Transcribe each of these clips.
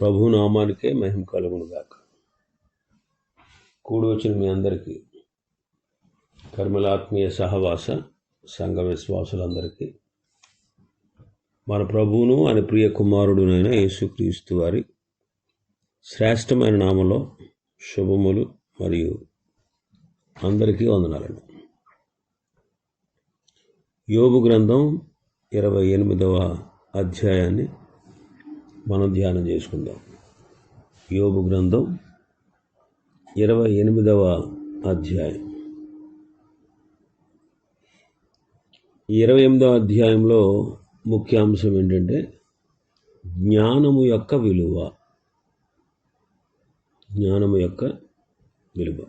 ప్రభు నామానికే మహిమ కలుగునుగాక. కూడి వచ్చిన మీ అందరికీ కర్మలాత్మీయ సహవాస సంఘ విశ్వాసులందరికీ మన ప్రభువును ఆయన ప్రియ కుమారుడునైన యేసుక్రీస్తు వారి శ్రేష్టమైన నామలో శుభములు మరియు అందరికీ వందనాలండి. యోగు గ్రంథం ఇరవై ఎనిమిదవ అధ్యాయాన్ని మనం ధ్యానం చేసుకుందాం. యోగు గ్రంథం ఇరవై ఎనిమిదవ అధ్యాయం. ఈ ఇరవై ఎనిమిదవ అధ్యాయంలో ముఖ్య అంశం ఏంటంటే జ్ఞానము యొక్క విలువ. జ్ఞానము యొక్క విలువ.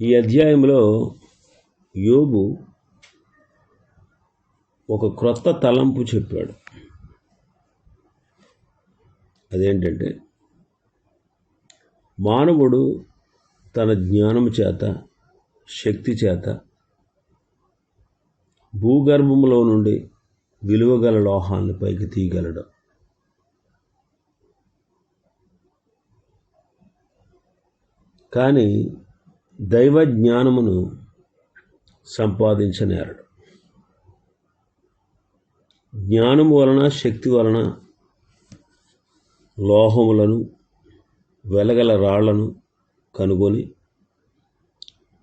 ఈ అధ్యాయంలో యోగు ఒక క్రొత్త తలంపు చెప్పాడు. అదేంటంటే మానవుడు తన జ్ఞానము చేత శక్తి చేత భూగర్భంలో నుండి విలువగల లోహాన్ని పైకి తీయగలడు. కానీ దైవ జ్ఞానమును సంపాదించనేరడు. జ్ఞానం వలన శక్తి వలన లోహములను వెలగల రాళ్ళను కనుగొని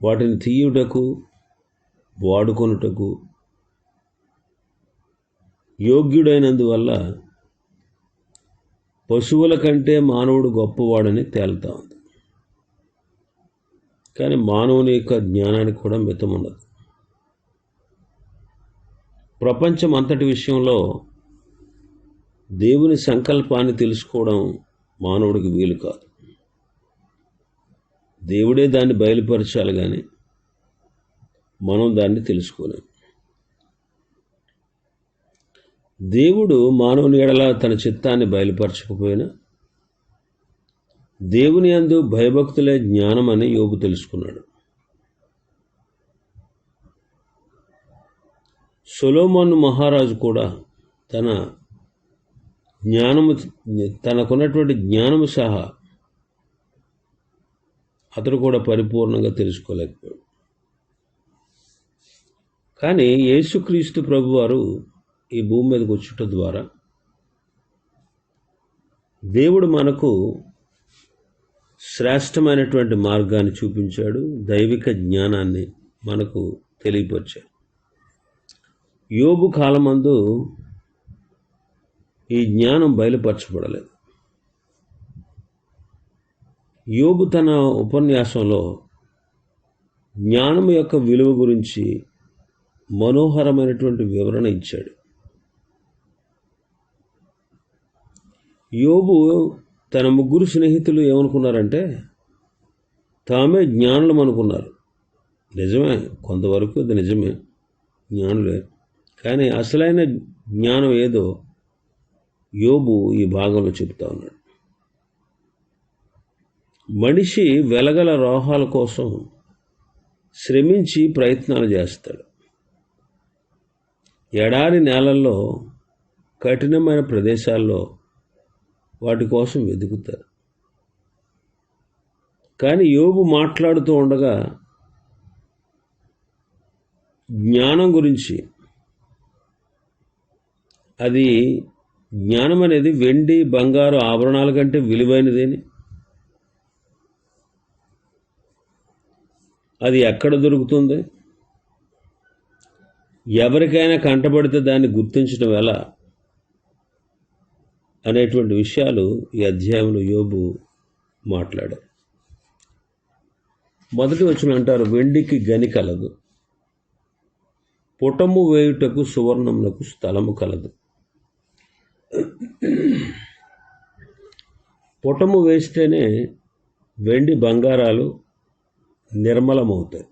వాటిని తీయుటకు వాడుకొనుటకు యోగ్యుడైనందువల్ల పశువుల కంటే మానవుడు గొప్పవాడని తేలుతా ఉంది. కానీ మానవుని యొక్క జ్ఞానానికి కూడా మితం ఉండదు ప్రపంచం అంతటి విషయంలో దేవుని సంకల్పాన్ని తెలుసుకోవడం మానవుడికి వీలు కాదు. దేవుడే దాన్ని బయలుపరచాలి కానీ మనం దాన్ని తెలుసుకోలేం. దేవుడు మానవుని ఎడల తన చిత్తాన్ని బయలుపరచకపోయినా దేవుని అందు భయభక్తులే జ్ఞానం అని యోగు తెలుసుకున్నాడు. సొలోమోన్ మహారాజు కూడా తన జ్ఞానము తనకున్నటువంటి జ్ఞానము సహా అతడు కూడా పరిపూర్ణంగా తెలుసుకోలేకపోయాడు. కానీ యేసుక్రీస్తు ప్రభువారు ఈ భూమి మీదకి వచ్చుట ద్వారా దేవుడు మనకు శ్రేష్టమైనటువంటి మార్గాన్ని చూపించాడు దైవిక జ్ఞానాన్ని మనకు తెలియపరిచాడు. యోబు కాలమందు ఈ జ్ఞానం బయలుపరచబడలేదు. యోగు తన ఉపన్యాసంలో జ్ఞానం యొక్క విలువ గురించి మనోహరమైనటువంటి వివరణ ఇచ్చాడు. యోబు తన ముగ్గురు స్నేహితులు ఏమనుకున్నారంటే తామే జ్ఞానులం అనుకున్నారు నిజమే కొంతవరకు అది నిజమే. జ్ఞానులే. కానీ అసలైన జ్ఞానం ఏదో యోబు ఈ భాగంలో చెబుతా ఉన్నాడు. మనిషి వెలగల రోహాల కోసం శ్రమించి ప్రయత్నాలు చేస్తాడు. ఎడారి నేలల్లో కఠినమైన ప్రదేశాల్లో వాటి కోసం వెతుకుతారు. కానీ యోబు మాట్లాడుతూ ఉండగా జ్ఞానం గురించి అది జ్ఞానం అనేది వెండి బంగారు ఆభరణాల కంటే విలువైనదేని. అది ఎక్కడ దొరుకుతుంది? ఎవరికైనా కంటపడితే దాన్ని గుర్తించడం ఎలా? అనేటువంటి విషయాలు ఈ అధ్యాయంలో యోబు మాట్లాడారు. మొదటి వచ్చిన అంటారు వెండికి గని కలదు. పుటము వేయుటకు సువర్ణములకు స్థలము కలదు. పుటము వేస్తేనే వెండి బంగారాలు నిర్మలమవుతాయి.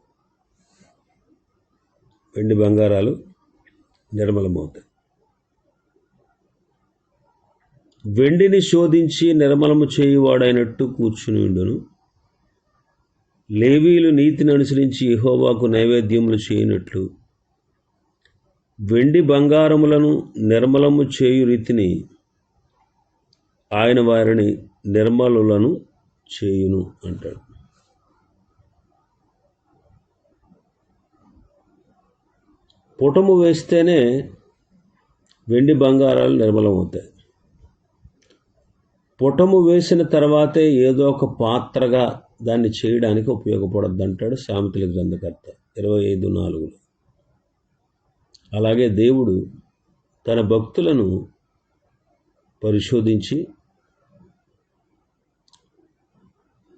వెండి బంగారాలు నిర్మలమవుతాయి. వెండిని శోధించి నిర్మలము చేయువాడైనట్టు కూర్చుని ఉండును. లేవీలు నీతిని అనుసరించి యెహోవాకు నైవేద్యములు చేయనట్లు వెండి బంగారములను నిర్మలము చేయు రీతిని ఆయన వారిని నిర్మలులను చేయును అంటాడు. పుటము వేస్తేనే వెండి బంగారాలు నిర్మలమవుతాయి. పుటము వేసిన తర్వాతే ఏదో ఒక పాత్రగా దాన్ని చేయడానికి ఉపయోగపడద్దు అంటాడు సామెతల గ్రంథకర్త. ఇరవై ఐదు నాలుగులో. అలాగే దేవుడు తన భక్తులను పరిశోధించి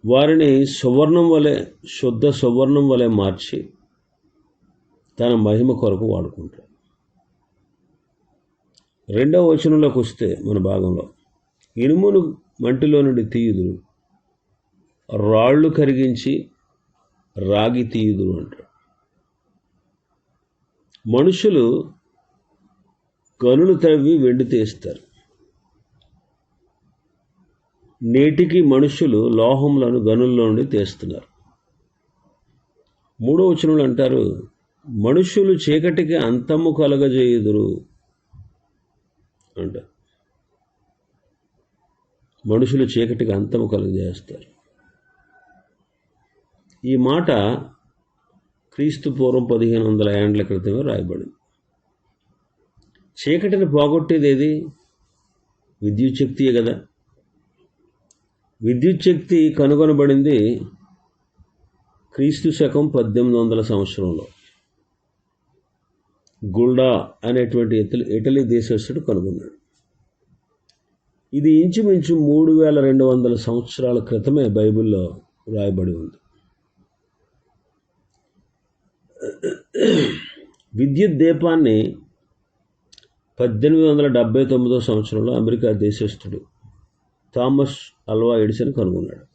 వారిని సువర్ణం వలె శుద్ధ సువర్ణం వలె మార్చి తన మహిమ కొరకు వాడుకుంటాడు. రెండవ వచనంలోకి వస్తే మన భాగంలో ఇనుమును మంటిలో నుండి తీయుదురు రాళ్ళు కరిగించి రాగి తీయుదురు అంటాడు. మనుషులు గనులు తవ్వి వెండి తీస్తారు. నేటికి మనుషులు లోహములను గనుల్లో నుండి తీస్తున్నారు. మూడో వచనంలో అంటారు మనుషులు చీకటికి అంతము కలగజేయుదురు అంట. మనుషులు చీకటికి అంతము కలుగజేస్తారు. ఈ మాట క్రీస్తు పూర్వం పదిహేను వందల ఏండ్ల క్రితమే రాయబడింది. చీకటిని పోగొట్టేది ఏది విద్యుత్ శక్తియే కదా. విద్యుత్ శక్తి కనుగొనబడింది క్రీస్తు శకం పద్దెనిమిది వందల సంవత్సరంలో. గుల్డా అనేటువంటి ఇటలీ ఇటలీ దేశస్థుడు కనుగొన్నాడు. ఇది ఇంచుమించు మూడు వేల రెండు వందల సంవత్సరాల క్రితమే బైబిల్లో రాయబడి ఉంది. విద్యుత్ దీపాన్ని పద్దెనిమిది వందల డెబ్బై తొమ్మిదో సంవత్సరంలో అమెరికా దేశస్థుడు థామస్ అల్వా ఎడిసన్ కనుగొన్నాడు.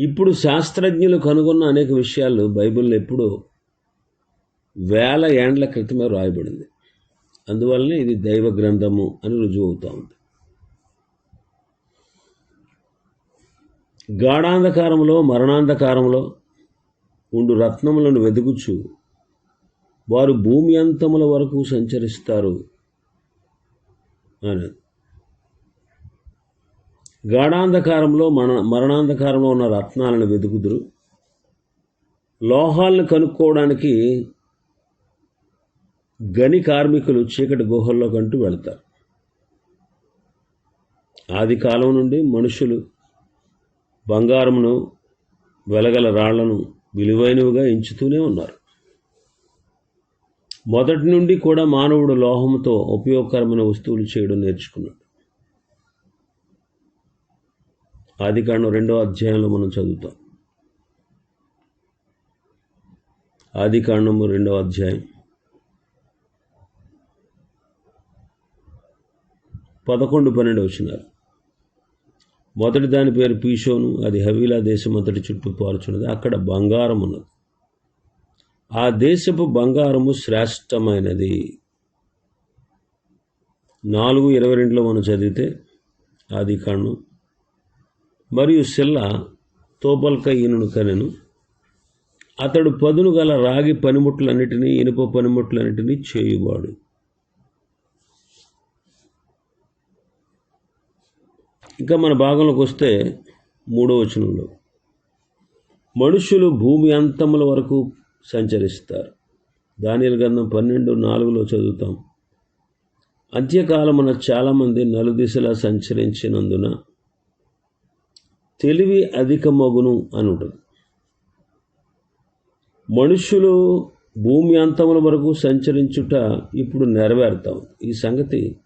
ఇప్పుడు శాస్త్రజ్ఞులు కనుగొన్న అనేక విషయాలు బైబిల్లో ఎప్పుడూ వేల ఏండ్ల క్రితమే రాయబడింది. అందువల్లనే ఇది దైవ గ్రంథము అని రుజువు అవుతా ఉంది. గాఢాంధకారంలో మరణాంధకారంలో ఉండు రత్నములను వెదుగుచు. వారు భూమి అంతముల వరకు సంచరిస్తారు. అని గాఢాంధకారంలో మన మరణాంధకారంలో ఉన్న రత్నాలను వెతుకుదురు లోహాలను కనుక్కోవడానికి గని కార్మికులు చీకటి గుహల్లో కంటూ వెళ్తారు. ఆది కాలం నుండి మనుషులు బంగారమును వెలగల రాళ్ళను విలువైనవిగా ఎంచుతూనే ఉన్నారు. మొదటి నుండి కూడా మానవుడు లోహంతో ఉపయోగకరమైన వస్తువులు చేయడం నేర్చుకున్నాడు. ఆది కాండం రెండో అధ్యాయంలో మనం చదువుతాం. ఆది కాండము రెండవ అధ్యాయం పదకొండు పన్నెండు వచ్చినారు. మొదటి దాని పేరు పీషోను అది హవీలా దేశం అంతటి చుట్టూ పాల్చున్నది అక్కడ బంగారం ఉన్నది. ఆ దేశపు బంగారము శ్రేష్టమైనది. నాలుగు ఇరవై రెండులో మనం చదివితే ఆది కాండం మరియు సిల్ల తోపల్క కనెను. అతడు పదును గల రాగి పనిముట్లన్నిటినీ ఇనుప పనిముట్లన్నిటినీ చేయువాడు. ఇంకా మన భాగంలోకి వస్తే మూడో వచనంలో. మనుషులు భూమి అంతముల వరకు సంచరిస్తారు. దానిల గంధం పన్నెండు నాలుగులో చదువుతాం. అంత్యకాలమున చాలామంది నలుదిశలా సంచరించినందున తెలివి అధికమగును అని ఉంటుంది మనుషులు భూమి అంతముల వరకు సంచరించుట ఇప్పుడు నెరవేరుతాం. ఈ సంగతి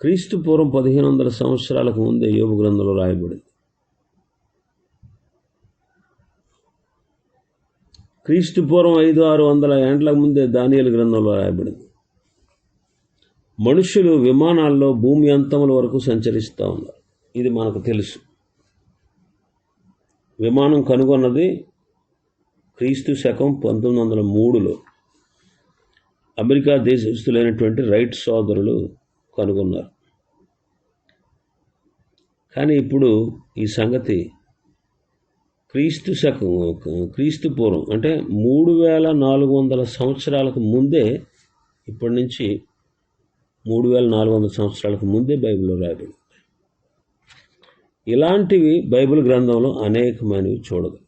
క్రీస్తు పూర్వం పదిహేను వందల సంవత్సరాలకు ముందే యోగ గ్రంథంలో రాయబడింది. క్రీస్తు పూర్వం ఐదు ఆరు వందల ఏండ్ల ముందే దానియలు గ్రంథంలో రాయబడింది. మనుషులు విమానాల్లో భూమి అంతముల వరకు సంచరిస్తూ ఉన్నారు. ఇది మనకు తెలుసు. విమానం కనుగొన్నది క్రీస్తు శకం పంతొమ్మిది వందల మూడులో. అమెరికా దేశస్తులైనటువంటి రైట్ సోదరులు కనుగొన్నారు. కానీ ఇప్పుడు ఈ సంగతి క్రీస్తు శకం క్రీస్తు పూర్వం అంటే మూడు వేల నాలుగు వందల సంవత్సరాలకు ముందే ఇప్పటి నుంచి మూడు వేల నాలుగు వందల సంవత్సరాలకు ముందే బైబిల్లో రాయబడింది. ఇలాంటివి బైబిల్ గ్రంథంలో అనేకమైనవి చూడదు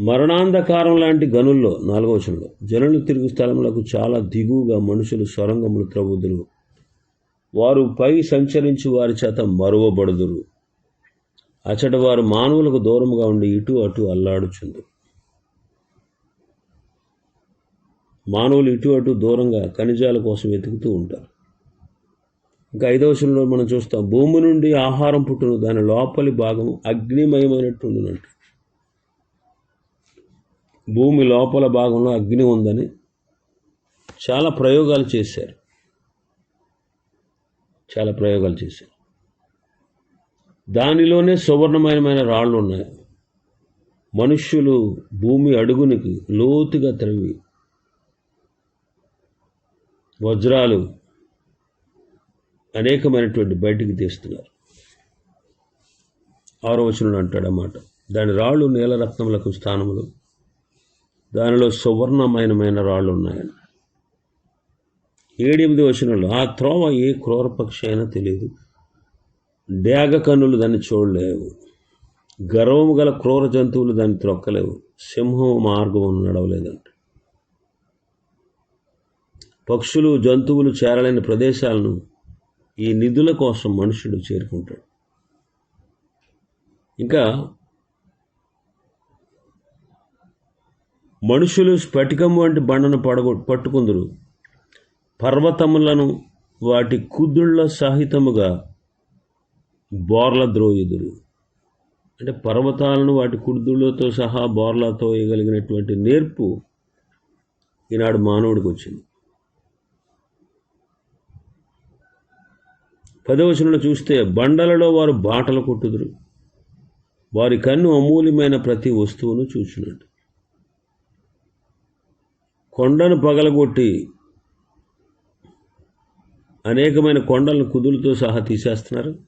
మరణాంధకారం లాంటి గనుల్లో నాలుగవచనంలో జనులు తిరుగు స్థలములకు చాలా దిగువగా మనుషులు సొరంగములు త్రవ్వుదురు. వారు పై సంచరించి వారి చేత మరువబడుదురు. అచట వారు మానవులకు దూరముగా ఉండి ఇటు అటు అల్లాడుచుందు మానవులు ఇటు అటు దూరంగా ఖనిజాల కోసం వెతుకుతూ ఉంటారు. ఇంకా ఐదవ మనం చూస్తాం భూమి నుండి ఆహారం పుట్టును దాని లోపలి భాగం అగ్నిమయమైనట్టుండునంట. భూమి లోపల భాగంలో అగ్ని ఉందని చాలా ప్రయోగాలు చేశారు. చాలా ప్రయోగాలు చేశారు. దానిలోనే సువర్ణమయమైన రాళ్ళు ఉన్నాయి. మనుష్యులు భూమి అడుగునికి లోతుగా త్రవి వజ్రాలు అనేకమైనటువంటి బయటికి తీస్తున్నారు. ఆరో వచనంలో అంటాడు అన్నమాట దాని రాళ్ళు నీలరత్నములకు స్థానములు. దానిలో సువర్ణమయనమైన రాళ్ళు ఉన్నాయని ఏడెనిమిది వచనంలో ఆ త్రోవ ఏ క్రూరపక్షి అయినా తెలియదు డేగ కన్నులు దాన్ని చూడలేవు. గర్వము గల క్రూర జంతువులు దాన్ని త్రొక్కలేవు. సింహం మార్గం నడవలేదంట. పక్షులు జంతువులు చేరలేని ప్రదేశాలను ఈ నిధుల కోసం మనుషుడు చేరుకుంటాడు. ఇంకా మనుషులు స్ఫటికం వంటి బండను పడగొ పట్టుకుందరు. పర్వతములను వాటి కుదుళ్ళ సహితముగా బోర్ల ద్రోయుదురు. అంటే పర్వతాలను వాటి కుదుళ్ళతో సహా బోర్లతో వేయగలిగినటువంటి నేర్పు ఈనాడు మానవుడికి వచ్చింది పదవచనంలో చూస్తే బండలలో వారు బాటలు కొట్టుదురు. వారి కన్ను అమూల్యమైన ప్రతి వస్తువును చూచినట్టు. కొండను పగలగొట్టి అనేకమైన కొండలను కుదులతో సహా తీసేస్తున్నారు.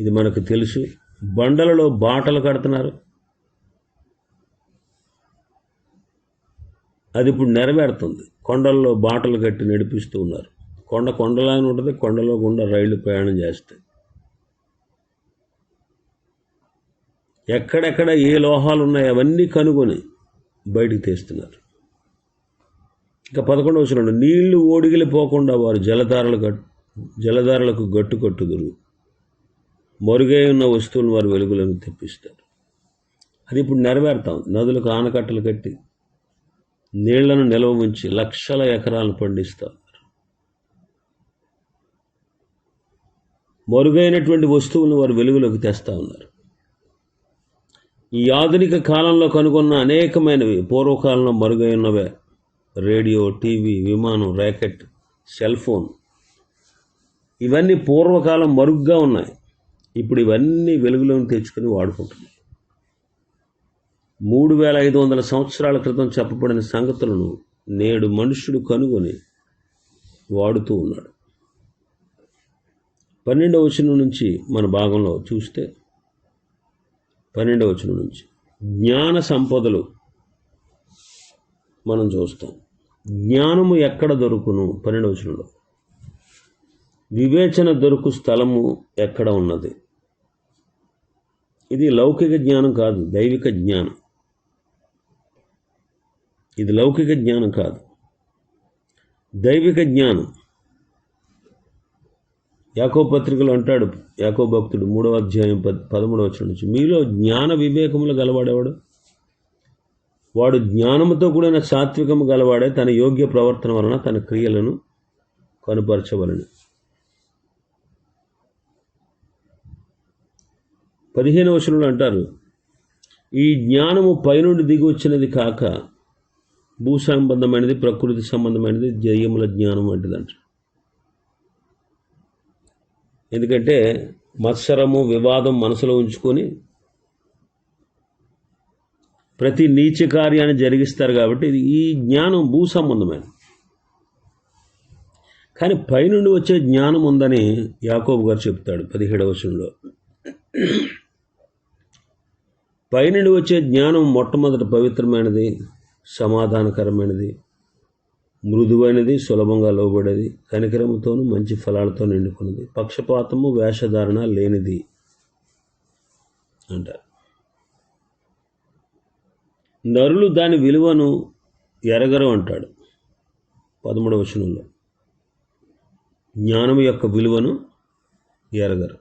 ఇది మనకు తెలుసు. బండలలో బాటలు కడుతున్నారు. అది ఇప్పుడు నెరవేరుతుంది. కొండల్లో బాటలు కట్టి నడిపిస్తూ ఉన్నారు. కొండ కొండలాగా ఉంటుంది కొండలో గుండా రైళ్ళు ప్రయాణం చేస్తాయి. ఎక్కడెక్కడ ఏ లోహాలు ఉన్నాయో అవన్నీ కనుగొని బయటికి తీస్తున్నారు. ఇంకా పదకొండవ వచనంలో నీళ్ళు ఓడిగిలిపోకుండా వారు జలధారలు గట్ జలధారలకు గట్టు కట్టుదురు. మరుగై ఉన్న వస్తువులను వారు వెలుగులను తెప్పిస్తారు. అది ఇప్పుడు నెరవేరుతాం నదులకు ఆనకట్టలు కట్టి నీళ్ళను నిల్వ ఉంచి లక్షల ఎకరాలను పండిస్తారు మరుగైనటువంటి వస్తువులను వారు వెలుగులోకి తెస్తా ఉన్నారు. ఈ ఆధునిక కాలంలో కనుగొన్న అనేకమైనవి పూర్వకాలంలో మరుగైనవే రేడియో టీవీ విమానం ర్యాకెట్ సెల్ ఫోన్. ఇవన్నీ పూర్వకాలం మరుగ్గా ఉన్నాయి. ఇప్పుడు ఇవన్నీ వెలుగులోకి తెచ్చుకొని వాడుకుంటున్నాయి. మూడు వేల ఐదు వందల సంవత్సరాల క్రితం చెప్పబడిన సంగతులను నేడు మనుష్యుడు కనుగొని వాడుతూ ఉన్నాడు. పన్నెండవ వచనం నుంచి మన భాగంలో చూస్తే పన్నెండవ వచనం నుంచి జ్ఞాన సంపదలు మనం చూస్తాం. జ్ఞానము ఎక్కడ దొరుకును? పన్నెండవచనంలో వివేచన దొరుకు స్థలము ఎక్కడ ఉన్నది? ఇది లౌకిక జ్ఞానం కాదు దైవిక జ్ఞానం. ఇది లౌకిక జ్ఞానం కాదు. దైవిక జ్ఞానం. యాకో పత్రికలు అంటాడు యాకో భక్తుడు మూడవ అధ్యాయం పద్ పదమూడవ వచ్చిన నుంచి మీలో జ్ఞాన వివేకములు గలవాడేవాడు? వాడు జ్ఞానముతో కూడిన సాత్వికము గలవాడే తన యోగ్య ప్రవర్తన వలన తన క్రియలను కనుపరచవలను. పదిహేను వచనంలో అంటారు ఈ జ్ఞానము పైనుండి దిగి వచ్చినది కాక భూ సంబంధమైనది ప్రకృతి సంబంధమైనది జయముల జ్ఞానం వంటిదంట. ఎందుకంటే మత్సరము వివాదం మనసులో ఉంచుకొని ప్రతి నీచ కార్యాన్ని జరిగిస్తారు కాబట్టి ఇది ఈ జ్ఞానం భూ సంబంధమైనది. కానీ పైనుండి వచ్చే జ్ఞానం ఉందని యాకోబు గారు చెప్తాడు పదిహేడవ వచనంలో. పైనుండి వచ్చే జ్ఞానం మొట్టమొదటి పవిత్రమైనది సమాధానకరమైనది మృదువైనది సులభంగా లోబడేది కనికరముతోనూ మంచి ఫలాలతో నిండుకున్నది పక్షపాతము వేషధారణ లేనిది అంటారు. నరులు దాని విలువను ఎరగరు అంటాడు పదమూడవ వచనంలో. జ్ఞానం యొక్క విలువను ఎరగరు.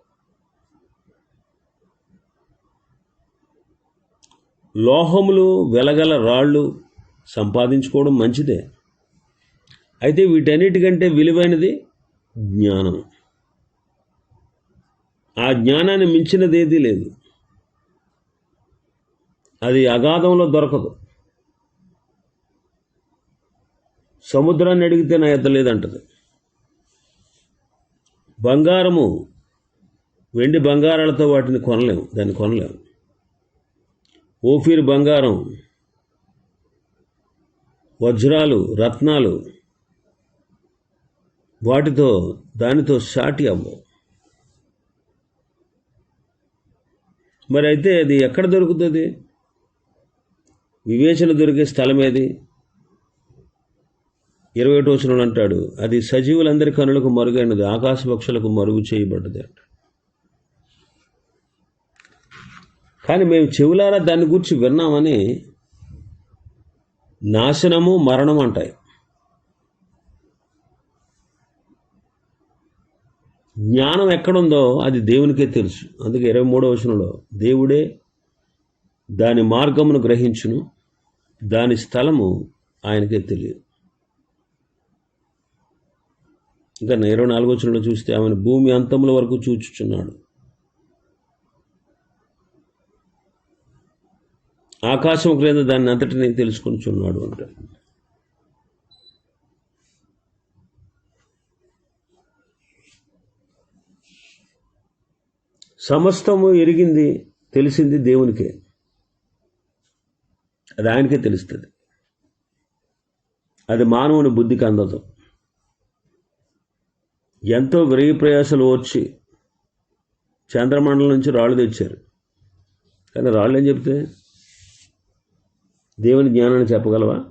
లోహములు వెలగల రాళ్ళు సంపాదించుకోవడం మంచిదే. అయితే వీటన్నిటికంటే విలువైనది జ్ఞానం ఆ జ్ఞానాన్ని మించినది ఏదీ లేదు. అది అగాధంలో దొరకదు. సముద్రాన్ని అడిగితే నా ఎద్ద లేదంటది. బంగారము వెండి బంగారాలతో వాటిని కొనలేము దాన్ని కొనలేము. ఓఫీర్ బంగారం వజ్రాలు రత్నాలు వాటితో దానితో సాటి అవ్వవు మరి అయితే అది ఎక్కడ దొరుకుతుంది? వివేచన దొరికే స్థలం ఏది ఇరవై ఒకటి వచనంలో అంటాడు అది సజీవులందరి కనులకు మరుగైనది ఆకాశ పక్షులకు మరుగు చేయబడ్డది అంట. కానీ మేము చెవులారా దాని గురించి విన్నామని నాశనము మరణం అంటాయి. జ్ఞానం ఎక్కడుందో అది దేవునికే తెలుసు. అందుకే ఇరవై మూడవ వచనంలో దేవుడే దాని మార్గమును గ్రహించును. దాని స్థలము ఆయనకే తెలియదు. ఇంకా ఇరవై నాలుగో చూస్తే ఆమెను భూమి అంతముల వరకు చూచుచున్నాడు. ఆకాశం క్రింద దాన్ని అంతటిని తెలుసుకొనిచున్నాడు అంట. సమస్తము ఎరిగింది తెలిసింది దేవునికే. అది ఆయనకే తెలుస్తుంది. అది మానవుని బుద్ధికి అందదు. ఎంతో విరగి ప్రయాసలు వచ్చి చంద్రమండలం నుంచి రాళ్ళు తెచ్చారు. కానీ రాళ్ళు ఏం చెప్తే దేవుని జ్ఞానాన్ని చెప్పగలవా?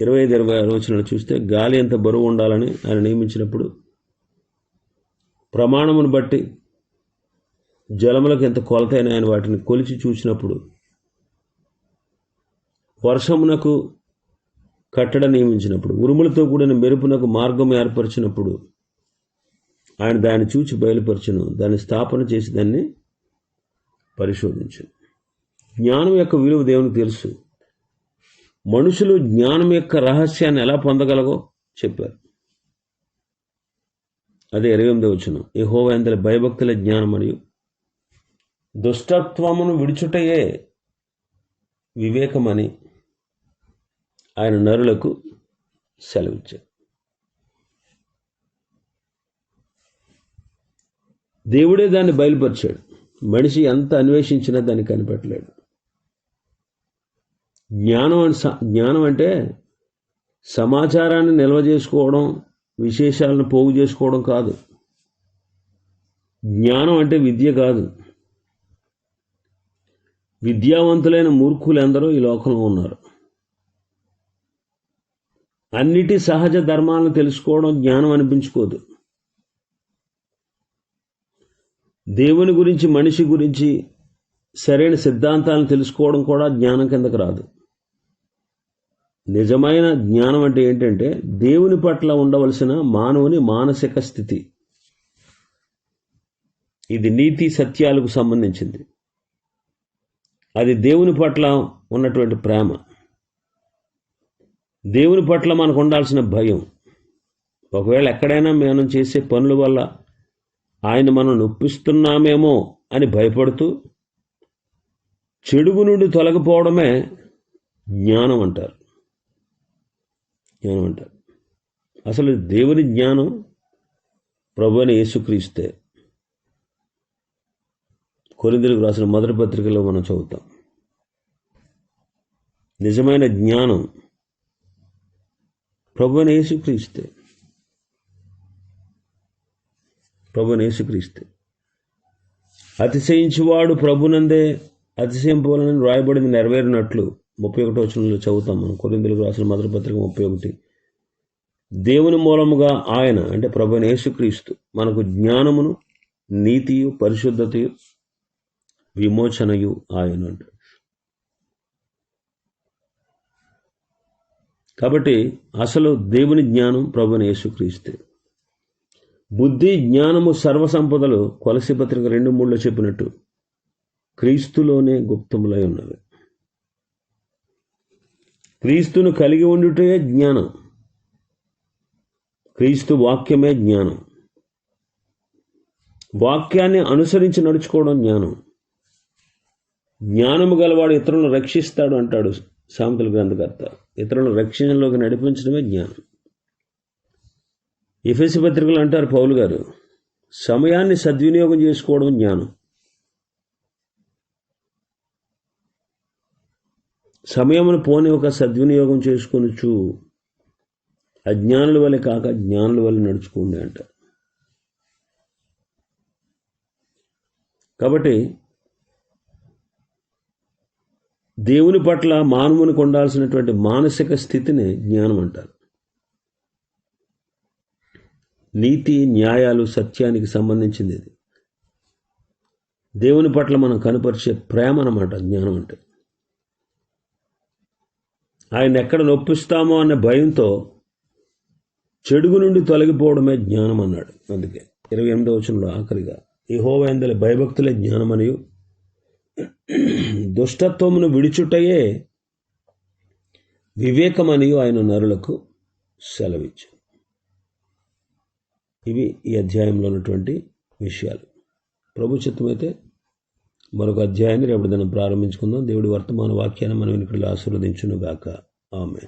ఇరవై ఐదు ఇరవై ఆరు వచ్చిన చూస్తే గాలి ఎంత బరువు ఉండాలని ఆయన నియమించినప్పుడు ప్రమాణమును బట్టి జలములకు ఎంత కొలతైన ఆయన వాటిని కొలిచి చూసినప్పుడు వర్షమునకు కట్టడ నియమించినప్పుడు ఉరుములతో కూడిన మెరుపునకు మార్గం ఏర్పరిచినప్పుడు ఆయన దాన్ని చూచి బయలుపరచును. దాన్ని స్థాపన చేసి దాన్ని పరిశోధించు జ్ఞానం యొక్క విలువ దేవునికి తెలుసు. మనుషులు జ్ఞానం యొక్క రహస్యాన్ని ఎలా పొందగలగో చెప్పారు. అదే ఇరవై ఎనిమిది వచ్చిన యహోవేందల భయభక్తుల జ్ఞానం మరియు దుష్టత్వమును విడుచుటయే వివేకమని ఆయన నరులకు సెలవిచ్చారు. దేవుడే దాన్ని బయలుపరిచాడు. మనిషి ఎంత అన్వేషించినా దాన్ని కనిపెట్టలేడు. జ్ఞానం అని స- జ్ఞానం అంటే సమాచారాన్ని నిల్వ చేసుకోవడం విశేషాలను పోగు చేసుకోవడం కాదు. జ్ఞానం అంటే విద్య కాదు. విద్యావంతులైన మూర్ఖులు ఎందరో ఈ లోకంలో ఉన్నారు. అన్నిటి సహజ ధర్మాలను తెలుసుకోవడం జ్ఞానం అనిపించుకోదు. దేవుని గురించి మనిషి గురించి సరైన సిద్ధాంతాలను తెలుసుకోవడం కూడా జ్ఞానం కిందకు రాదు. నిజమైన జ్ఞానం అంటే ఏంటంటే దేవుని పట్ల ఉండవలసిన మానవుని మానసిక స్థితి. ఇది నీతి సత్యాలకు సంబంధించింది. అది దేవుని పట్ల ఉన్నటువంటి ప్రేమ. దేవుని పట్ల మనకు ఉండాల్సిన భయం. ఒకవేళ ఎక్కడైనా మనం చేసే పనుల వల్ల ఆయన మనం నొప్పిస్తున్నామేమో అని భయపడుతూ చెడుగు నుండి తొలగిపోవడమే జ్ఞానం అంటారు. జ్ఞానం అంటారు. అసలు దేవుని జ్ఞానం ప్రభు అని యేసుక్రీస్తే. కొరిందులకు రాసిన మొదటి పత్రికలో మనం చదువుతాం. నిజమైన జ్ఞానం ప్రభు అని యేసుక్రీస్తే. ప్రభు యేసుక్రీస్తే. అతిశయించువాడు ప్రభునందే అతిశయింపవాలని రాయబడింది నెరవేరినట్లు ముప్పై ఒకటి వచనంలో చదువుతాం మనం. కొరిందులకు రాసిన మొదటి పత్రిక ముప్పై ఒకటి. దేవుని మూలముగా ఆయన అంటే ప్రభుని యేసుక్రీస్తు మనకు జ్ఞానమును నీతియు పరిశుద్ధతయు విమోచనయు ఆయన అంటాడు. కాబట్టి అసలు దేవుని జ్ఞానం ప్రభుని యేసుక్రీస్తే. బుద్ధి జ్ఞానము సర్వసంపదలు కొలసి పత్రిక రెండు మూడులో చెప్పినట్టు క్రీస్తులోనే గుప్తములై ఉన్నవి. క్రీస్తును కలిగి ఉండుటే జ్ఞానం. క్రీస్తు వాక్యమే జ్ఞానం. వాక్యాన్ని అనుసరించి నడుచుకోవడం జ్ఞానం. జ్ఞానము గలవాడు ఇతరులను రక్షిస్తాడు అంటాడు సామెతల గ్రంథకర్త. ఇతరులను రక్షణలోకి నడిపించడమే జ్ఞానం. ఎఫెసి పత్రికలు అంటారు పౌలు గారు సమయాన్ని సద్వినియోగం చేసుకోవడం జ్ఞానం. సమయమును పోని ఒక సద్వినియోగం చేసుకొనొచ్చు అజ్ఞానుల వల్ల కాక జ్ఞానుల వల్ల నడుచుకోండి అంట కాబట్టి దేవుని పట్ల మానవునికి ఉండాల్సినటువంటి మానసిక స్థితిని జ్ఞానం అంటారు. నీతి న్యాయాలు సత్యానికి సంబంధించింది ఇది. దేవుని పట్ల మనం కనపరిచే ప్రేమ అన్నమాట జ్ఞానం అంటే. ఆయన ఎక్కడ నొప్పిస్తామో అనే భయంతో చెడుగు నుండి తొలగిపోవడమే జ్ఞానం అన్నాడు. అందుకే ఇరవై ఎనిమిదో వచనంలో ఆఖరిగా ఈ యహోవైందలి భయభక్తులే జ్ఞానమనియు. దుష్టత్వమును విడిచుటయే వివేకమనియు ఆయన నరులకు సెలవిచ్చు. ఇవి ఈ అధ్యాయంలో ఉన్నటువంటి విషయాలు. ప్రభు చిత్తమైతే మరొక అధ్యాయాన్ని రేపటి దినం ప్రారంభించుకుందాం. దేవుడి వర్తమాన వాక్యాన్ని మనం ఇక్కడ ఆశీర్వదించును గాక ఆమె